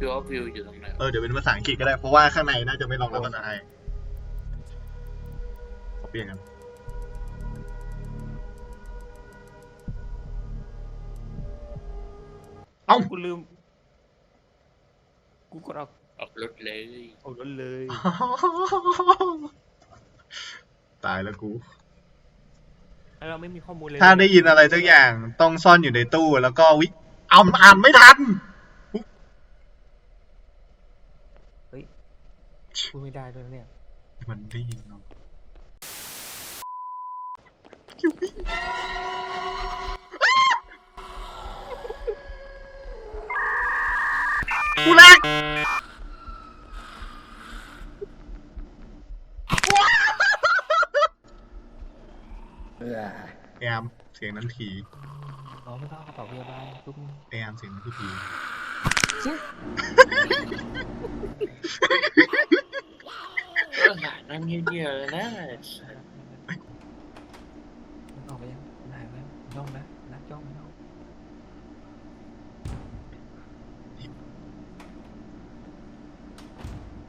view of view อยู่ตรงไหนเออเดี๋ยวเป็นภาษาอังกฤษก็ได้เพราะว่าข้างในน่าจะไม่รองรับภาษาไทยขอเปลี่ยนกันเอ้ากูลืม กูกดเอาออกรถเลยเอารถเลย ตายแล้วกูแล้วเราไม่มีข้อมูลเลย ถ้าได้ยินอะไรสักอย่างต้องซ่อนอยู่ในตู้แล้วก็วิอ่านอ่านไม่ทัน พูดไม่ได้ด้วยนะเนี่ย มันได้ยินเนาะกูแรกพยายามเสียงนั้นทีอ๋อไม่ต้องเอากระเป๋าพยาบาลทุกพยายามเสียงนั้นทีเออหา นั่งเงียบๆเลยนะมันออกไปยังมันหายไปแล้วจ้องนะนัดจ้องไม่เอา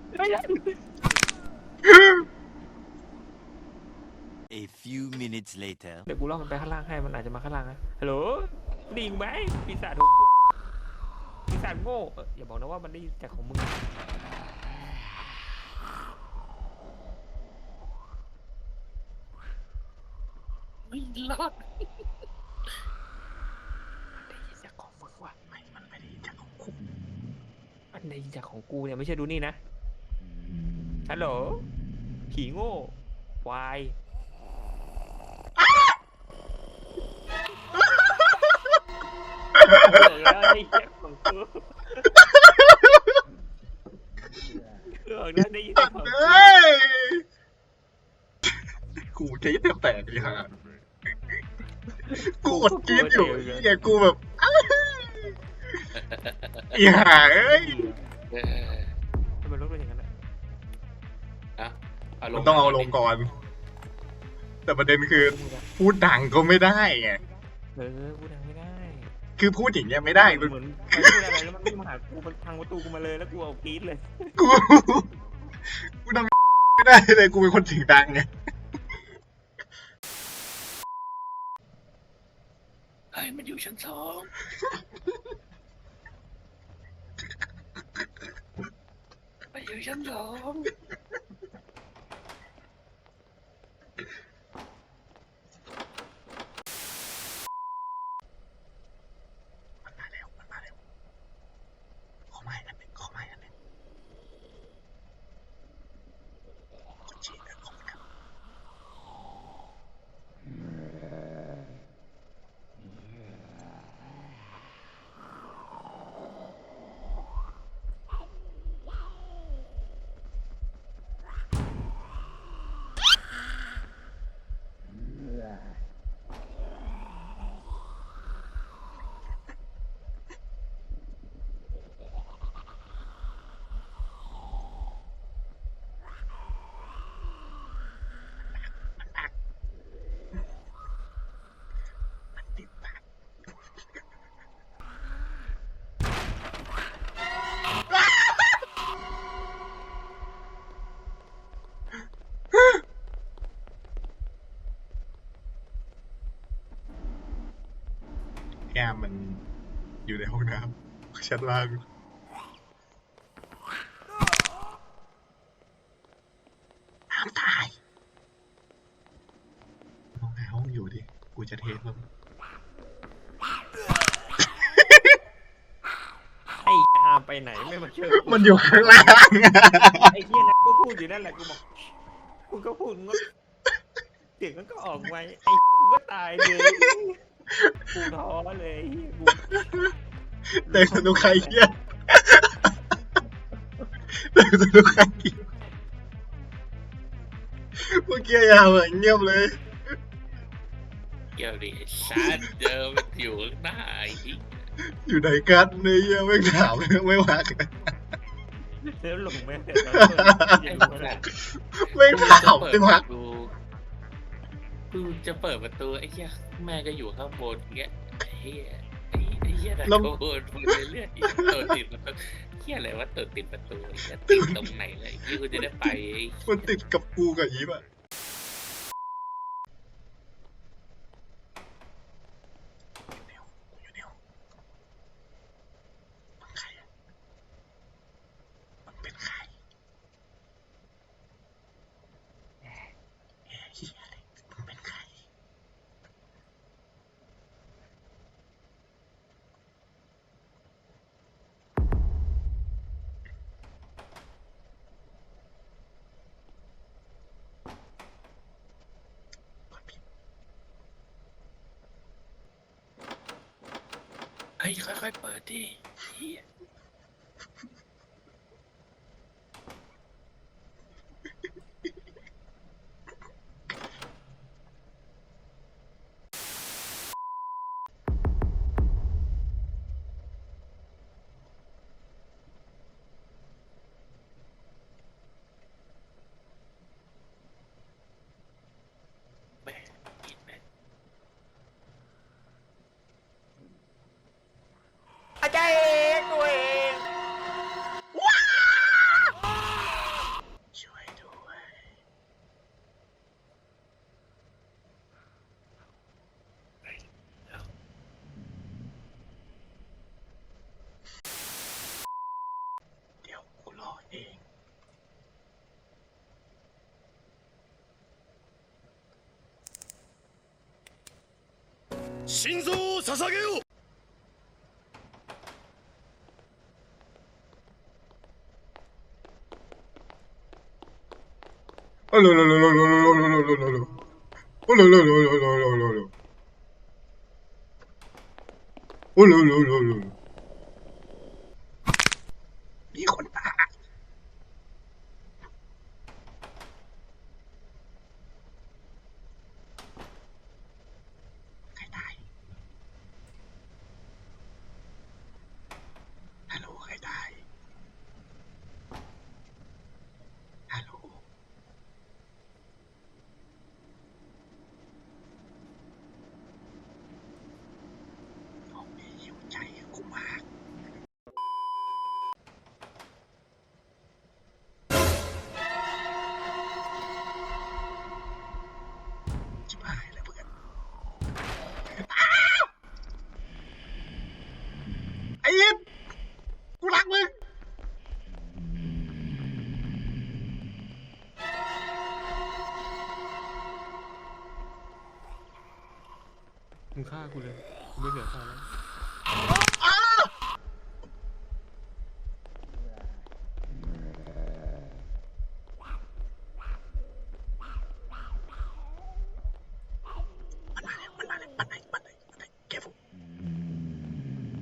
ไม่ได้ A few minutes later. เดี๋ยวกูล่อมันไปข้างล่างให้มันอาจจะมาข้างล่างนะฮัลโหลได้ยินไหมปีศาจหัวควายปีศาจโง่เอ้ยอย่าบอกนะว่ามันได้ยินจากของมึง ไม่รอดได้ยินจากของมึงว่ะไม่มันไม่ได้ยินจากของกูมันได้ยินจากของกูเนี่ยไม่ใช่ดูนี่นะฮัลโหลผีโง่ควายเออแล้วได้ยินจากของกูเออแล้วได้ยินจากของกูเฮ้ยกูใจแทบแตกเลยฮะ กูอดกรีดอยู่เหี้ยกูแบบอีห่าเอ้ยเออทำไมรถเป็นอย่างนั้นอะอะเอาลมังนต้องเอาลงก่อน แต่ประเด็นคือพูดดังก็ไม่ได้ไงเออพูดดังไม่ได้คือพูดอย่างเงี้ยไม่ได้เหมือนมันพูดอะไรแล้วมันวิ่งมาหากูมันพังประตูกูมาเลยแล้วกูเอากรีดเลย กูกูทำไม่ได้เลยกูเป็นคนเสียงดังไง ไอ้ยมันอยู่ชั้นสองมันอยู่ชั้นสอง มันมาแล้ว มันมาแล้ว ขอไม้อันหนึ่งขอไม้อันหนึ่งกดฉีดนะขอบคุณครับ มันติดปาก แอมมันอยู่ในห้องน้ำชั้นล่างห้ามตายมองในห้องอยู่ดิ กูจะเทสแล้วไอ้อาร์มไปไหนไม่มาช่วยกูมันอยู่ข้างล่าง ไอ้เหี้ยนะก็พูดอยู่นั่นแหละกูบอกกูก็พูดงดเสียงมันก็ออกไปไอ้กูก็ตายเลย กูท้อเลยกูเด็กสนุกใครเหี้ยเด็กสนุกใครเหี้ยเมื่อกี้ยาวแบบเงียบเลย เกี่ยวดิชาร์จเดิมมันอยู่ข้างหน้าไอ้ที่อยู่ไหนกันเนี่ยเหี้ยไม่ถามไม่ว่ากันแล้วหลงแม่งแต่ตอนไอ้เปิดพวกนั้นไม่ถามไม่ว่ากู กูจะเปิดประตูไอ้เหี้ยแม่ก็อยู่ข้างบนเงี้ยไอ้เหี้ยไอ้ไอ้เหี้ยนะแล้วโอ้โหพูดเรื่อยๆตัวติดประตูเหี้ยอะไรวะตัวติดประตูเหี้ยติดตรงไหนเลยที่กูจะได้ไปไอ้มันติดกับกูกับอีฟอะอยู่ในห้องกูอยู่ในห้องมึงใครอะมึงเป็นใครแหมแหมเหี้ยอะไรมึงเป็นใคร กดผิด เฮ้ ยค่อยๆเปิดดิเหี้ย 心臓を捧げよう。 ฆ่ากูเลยไม่เสียค่าแล้ว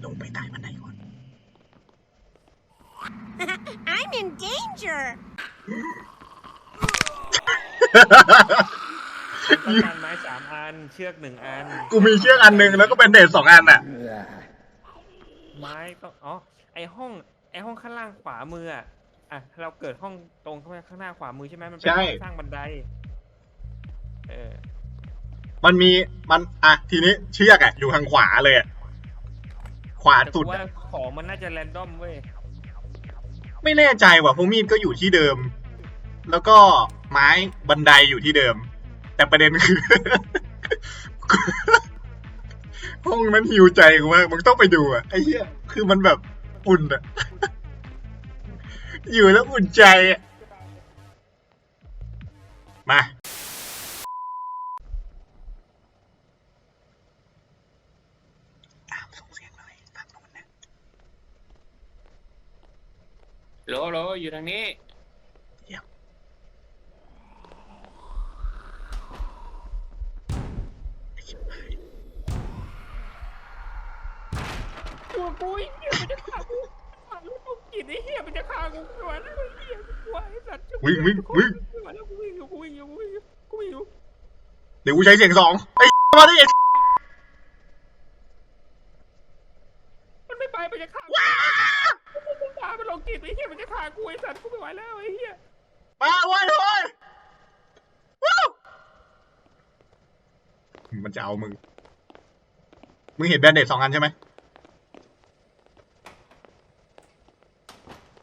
ลงไปใต้บันไดก่อน I'm in danger อัน เชือกหนึ่งอัน กูมีเชือกอันหนึ่งแล้วก็เป็นเดทสองอันอะ ไม้ต้องอ๋อ ไอห้อง ไอห้องข้างล่างขวามืออะอะ เราเกิดห้องตรงข้างข้างหน้าขวามือใช่ไหมมันเป็นใช่ ห้องสร้างบันได เออ มันมีมันอะทีนี้เชือกอะอยู่ทางขวาเลยอะขวาแต่สุกูดว่าอะของมันน่าจะแรนดอมเว้ย ไม่แน่ใจว่ะเพราะมีดก็อยู่ที่เดิม แล้วก็ไม้บันไดอยู่ที่เดิม แต่ประเด็นคือ ห้องนั้นหิวใจกูมากมึงต้องไปดูอะไอ้เหี้ยคือมันแบบอุ่นอะ อยู่แล้วอุ่นใจอะมาตามส่งเสียงหน่อยตามโน้นนะโหลโหลอยู่ทางนี้ เยี่ยมไอ้ชิบหาย ตัวกูไอ้เหี้ยมันจะฆ่ากูฆ่าลูกกูกินไอ้เหี้ยมันจะฆ่ากูกลัวแล้วไอ้เหี้ยกูกลัวไอ้สัตว์วิ่งวิ่งวิ่ง กูมาแล้วกูวิ่งอยู่กูวิ่งอยู่กูวิ่งอยู่กูวิ่งอยู่เดี๋ยวกูใช้เสียงสองไอ้ มาดิไอ้มันไม่ไปมันจะฆ่ากูมึงพามันลงกินไอ้เหี้ยมันจะฆ่ากูไอ้สัตว์กูไม่ไหวแล้วไอ้เหี้ยมาเว้ยเว้ยวู้มันจะเอามึง มึงเห็นแบนเดตสองอันใช่ไหม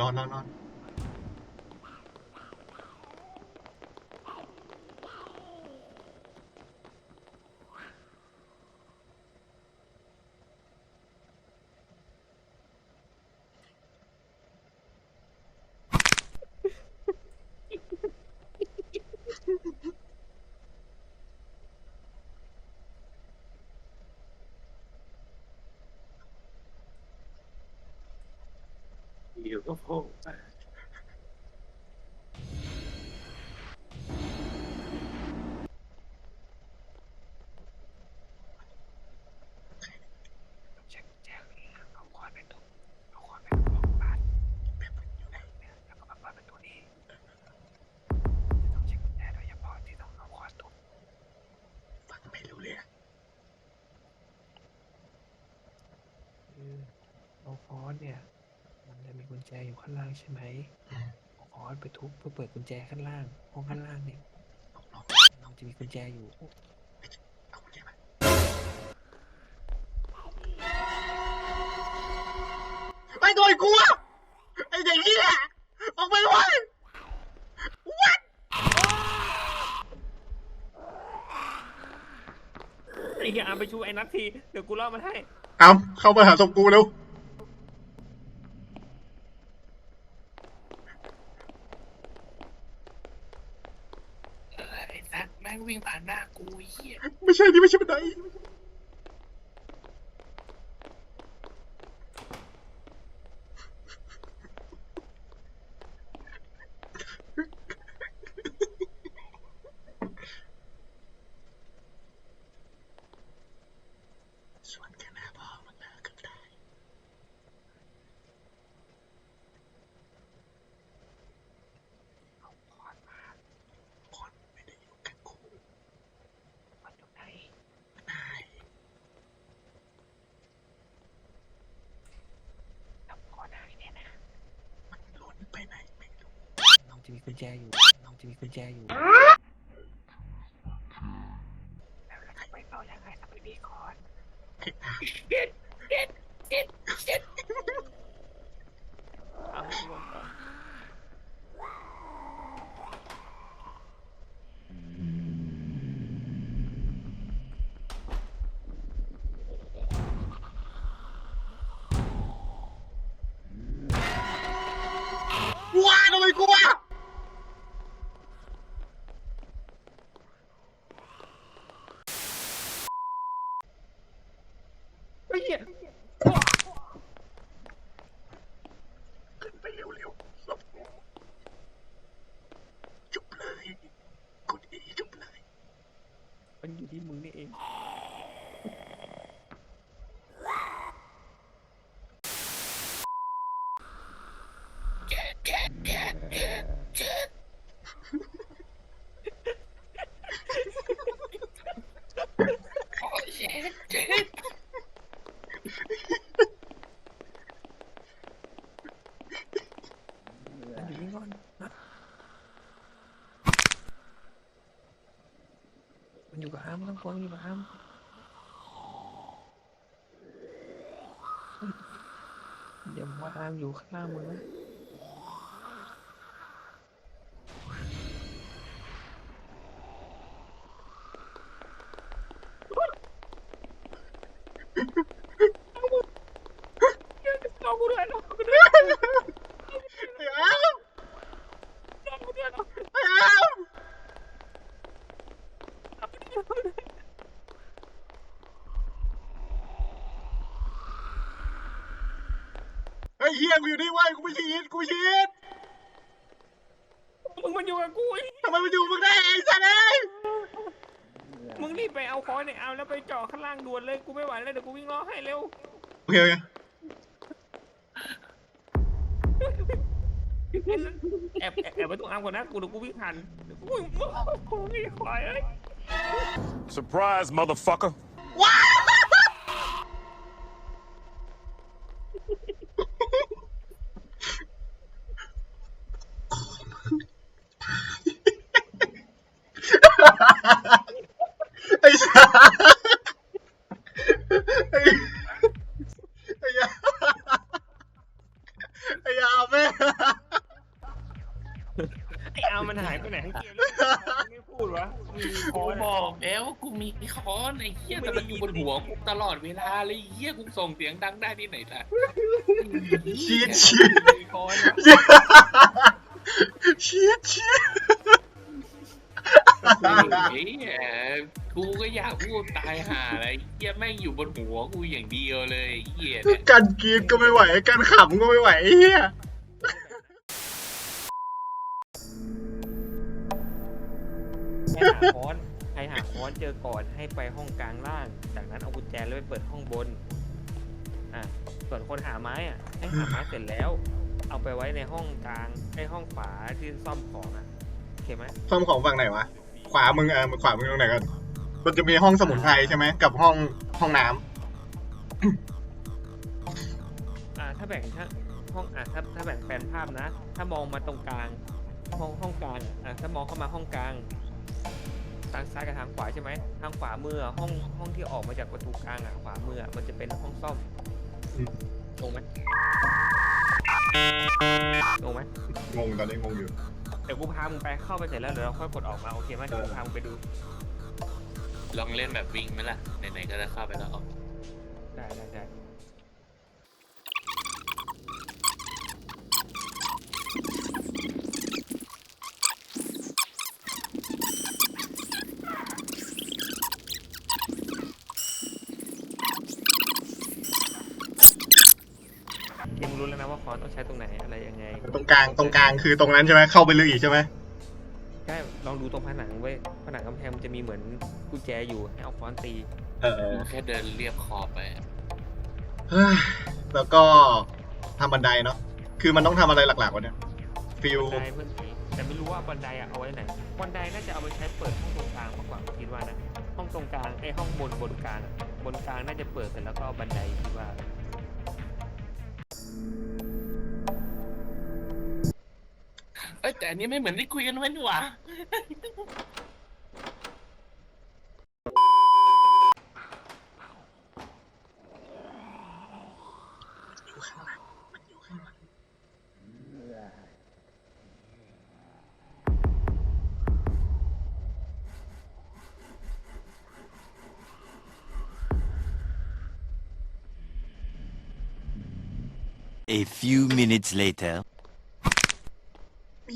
no, no, no. you. Ho, ho. ใช่ไหมออนไปทุบเพื่อเปิดกุญแจข้างล่าง ห้องข้างล่างเนี่ยน้องจะมีกุญแจอยู่ไปโดนกูอะไอ้เด็กนี่แหละออกไปเลยวัดไอ้ยาไปช่วยไอ้นัทที เดี๋ยวกูเล่อมันให้ เอาเข้าไปหาศพกูเร็ว bir şey demişim. มีกุญแจอยู่ น้องจะมีกุญแจอยู่แล้วทำไมเป่ายังไงทำไมมีคอนเอาให้ลงก่อน哇，都没过。ăn Dòng qua ăn dù khá mình á Help! ยกูอยู่นี่เว้ยกูไม่ชีดกูไม่ชีดมึงมันอยู่กับกูทำไมมันอยู่มึงได้ไอ้สัตเอ้ยมึงรีบไปเอาคอนเนี่ยเอาแล้วไปจ่อข้างล่างด่วนเลยกูไม่ไหวแล้วเดี๋ยวกูวิ่งล้อให้เร็วโอเคโอเคแอบแอบแอบไปตรงอ้าร์มก่อนนะกูเดี๋ยวกูวิ่งหันโอ้ยมึงโอ้โหนี่ควายเอ้ย Surprise, motherfucker. ตลอดเวลาเลยเหี้ยกูส่งเสียงดังได้ที่ไหนล่ะชีดชีดชีดชีดไอ้เฮียกูก็อยากพูดตายห่าอะไรเหี้ยแม่งอยู่บนหัวกูอย่างเดียวเลยเหี้ยการกินก็ไม่ไหวการขำก็ไม่ไหวเหี้ยให้หาค้อน ให้หาค้อนเจอก่อนให้ไปห้องกลางล่าง จากนั้นเอากุญแจแล้วไปเปิดห้องบน อะ ส่วนคนหาไม้อะให้หาไม้เสร็จแล้ว เอาไปไว้ในห้องกลางไอ้ห้องขวาที่ซ่อมของอะโอเคไหมซ่อมของฝั่งไหนวะ ขวามึงเออขวามึงตรงไหนกันมันจะมีห้องสมุนไพรใช่ไหมกับห้องห้องน้ำอ่า ถ้าแบ่งถ้าห้องอะถ้าถ้าแบ่งแปลนภาพนะ ถ้ามองมาตรงกลาง ห้องห้องกลางอะอะถ้ามองเข้ามาห้องกลาง ทางซ้ายกับทางขวาใช่ไหมทางขวามืออะห้องห้องที่ออกมาจากประตูกลางอะขวามืออะมันจะเป็นห้องซ่อมอืมตรงไหมตรงไหมงงตอนนี้งงอยู่เดี๋ยวกูพามึงไปเข้าไปเสร็จแล้วเดี๋ยวเราค่อยกดออกมาโอเคไหมเดี๋ยวกูพามึงไปดูลองเล่นแบบวิ่งไหมล่ะไหนๆก็จะเข้าไปแล้วออกได้ได้ได้ ทีมรู้แล้วนะว่าคอนต้อง ใช้ตรงไหนอะไรยังไงตรงกลางตรงกลางคือตรงนั้นใช่ไหมเข้าไปลึกอีกใช่ไหมใช่ลองดูตรงผนังไว้ยผนังกำแพงมันจะมีเหมือนกุญแจอยู่ให้เอาค้อนตีเออกูแค่เดินเรียบขอบไปอะเฮ้ยแล้วก็ทำบันไดเนาะคือมันต้องทำอะไรหลักๆวะเนี่ยฟิลบันไดเพื่อนผีแต่ไม่รู้ว่าบันไดอะเอาไว้ไหนบันไดน่าจะเอาไปใช้เปิดห้องตรงกลางมากกว่าคิดว่านะห้องตรงกลางไอ้ห้องบนบนกลางอะบนกลางน่าจะเปิดเสร็จแล้วก็เอาบันไดคิดว่า เอ้ยแต่อันนี้ไม่เหมือนที่คุยกันไว้นี่หว่าอยู่ข้า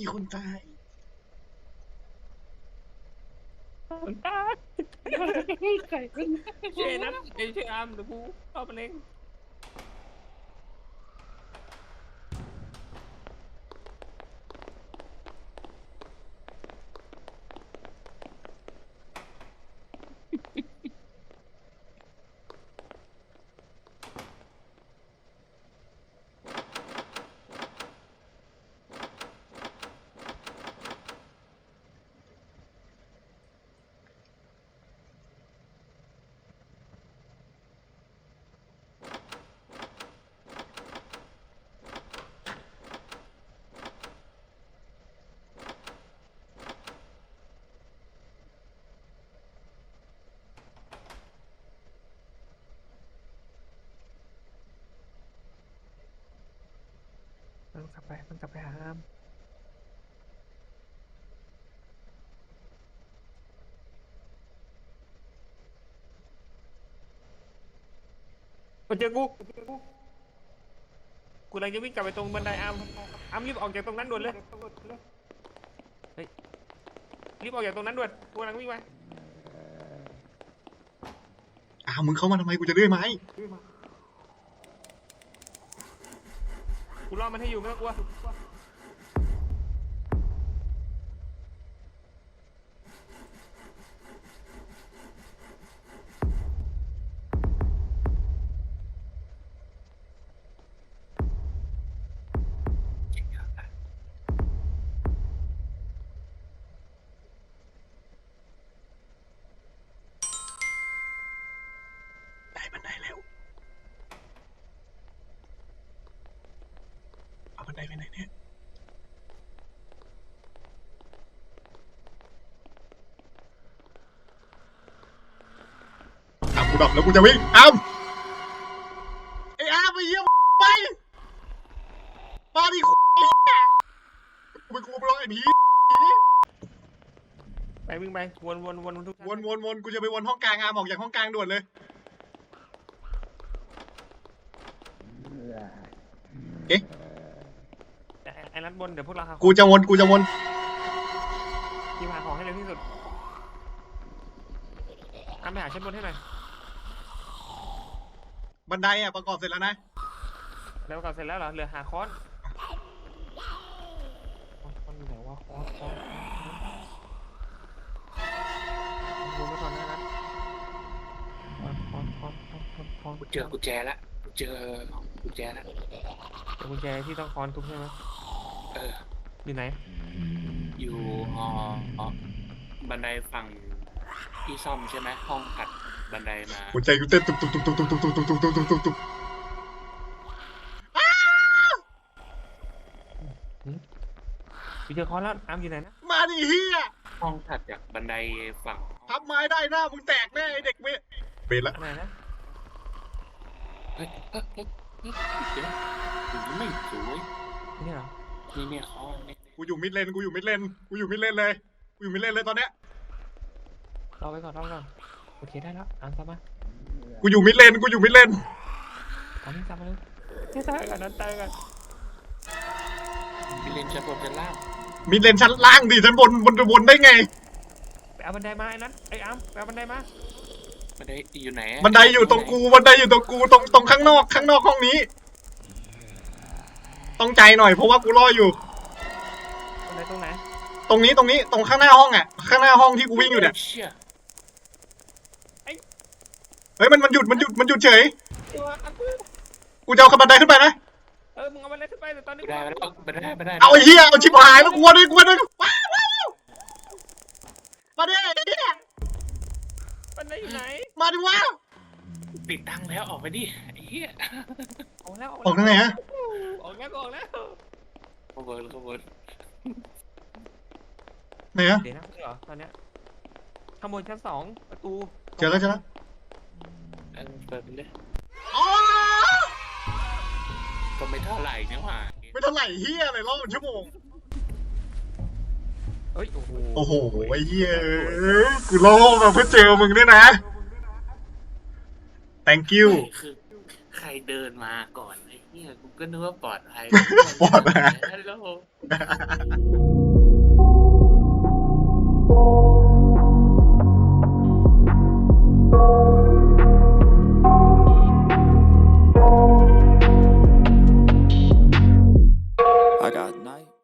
งหลังมันอยู่ข้างหลัง A few minutes later. มีคนตายช่วยนะไอ้ช่วยอามเดี๋ยวกูเข้าไปเองมัน กลับไป มันกลับไปหาอามมาเจอกู กูกำลังจะวิ่งกลับไปตรงบันไดอามอามรีบออกจากตรงนั้นด่วนเลย เฮ้ย รีบออกจากตรงนั้นด่วน กูกำลังวิ่งไปอ้าวมึงเข้ามาทำไมกูจะเลื่อยไม้ กูรอมันให้อยู่ไม่ต้องกลัว แบบแล้วกูจะวิ่งอ้ามไอ้อ้ามไปเยี่ยมไปมาดิไอ้เหี้ยกูไปกูไปรอไอ้ผีไปวิ่งไปวนวนวนทุกชั้วนวนวนกูจะไปวนห้องกลางอามออกจากห้องกลางด่วนเลยเอ๊ะไอ้ไอ้นัดบนเดี๋ยวพวกเราหากูจะวนกูจะวนทีมหาของให้เร็วที่สุดทำไปหาชั้นบนให้หน่อย บันไดอะประกอบเสร็จแล้วนะแล้วก่อนเสร็จแล้วเหรอเหลือหาค้อนค้อนอยู่ไหนวะค้อนค้อนวนไปก่อนนะนัดค้อนค้อนค้อนค้อนค้อนกูเจอกุญแจละกูเจอกุญแจละเดี๋ยวกุญแจที่ต้องค้อนทุบใช่ไหมเออ อยู่ไหนอยู่หอบันไดฝั่งที่ซ่อมใช่ไหมห้องถัด บันไดมาหัวใจกูเต้นตุ๊บตุ๊บตุ๊บตุ๊บตุ๊บตุ๊บตุ๊บตุ๊บตุบตุบตุบตุบตุบอยู่เจอคอนแล้วอามอยู่ไหนนะมาดิเฮียห้องถัดจากบันไดฝั่งทับไม้ได้หน้ามึงแตกแน่ไอ้เด็กเวเบนละอันไหนนะเฮ้ยเฮ้ยเฮ้ยเฮ้ยเดี๋ยวถึงไม่สวยอันนี่เหรอนี่เนี่ยห้องเนี่ยกูอยู่มิดเลนกูอยู่มิดเลนกูอยู่มิดเลนเลย กูอยู่มิดเลนเลยตอนเนี้ยรอไว้ก่อนรอไว้ก่อน โอเคได้แล้วอามตามมากูอยู่มิดเลนกูอยู่มิดเลนตามนี้ตามมาเลยเนี่ยตายกันนั้นตายกันมีเลนชั้นบนชั้นล่างมิดเลนชั้นล่างดิชั้นบนบนบนได้ไง ไปเอาบันไดมาไอ้นั้นไอ้อามไปเอาบันไดมาบันไดอยู่ไหนอะบันไดอยู่ตรงกูบันไดอยู่ตรงกูตรงตรงข้างนอกข้างนอกห้องนี้ ต้องใจหน่อยเพราะว่ากูรออยู่ บันไดตรงไหนตรงนี้ตรงนี้ตรงข้างหน้าห้องอะข้างหน้าห้องที่กูวิ่งอยู่เนี่ย เชี่ย เฮ้ยมันมันหยุดมันหยุดมันหยุดเฉยตัวอัพกูจะเอาขึ้นบันไดขึ้นไปนะเออมึงเอาบันไดขึ้นไปแต่ตอนนี้กูได้มาแล้วบันไดบันไดเอาไอ้เหี้ยเอาชิบหายแล้วกลัวด้วยกลัวด้วยว้าวว้าวมาดิไอ้เหี้ยบันไดอยู่ไหนมาดิวะติดตั้งแล้วออกไปดิไอ้เหี้ยออกแล้วออกทางไหนฮะออกแล้วออกแล้วขบวนขบวนไหนฮะเดี๋ยวนะเหรอตอนเนี้ยข้างบนชั้นสองประตูเจอแล้วเจอแล้ว ปิดเลยก็ไม่เท่าไหร่นี่หว่าไม่เท่าไหร่เฮียเลยรรอบเป็นชั่วโมง เอ้ย โอ้โหโอ้โหไอ้เฮียเอ้ยกูรอมาเพื่อเจอมึงด้วยนะ thank you ใครเดินมาก่อนไอ้เฮียกูก็นึกว่าปลอดภัยปลอดภัยแล้วผม God.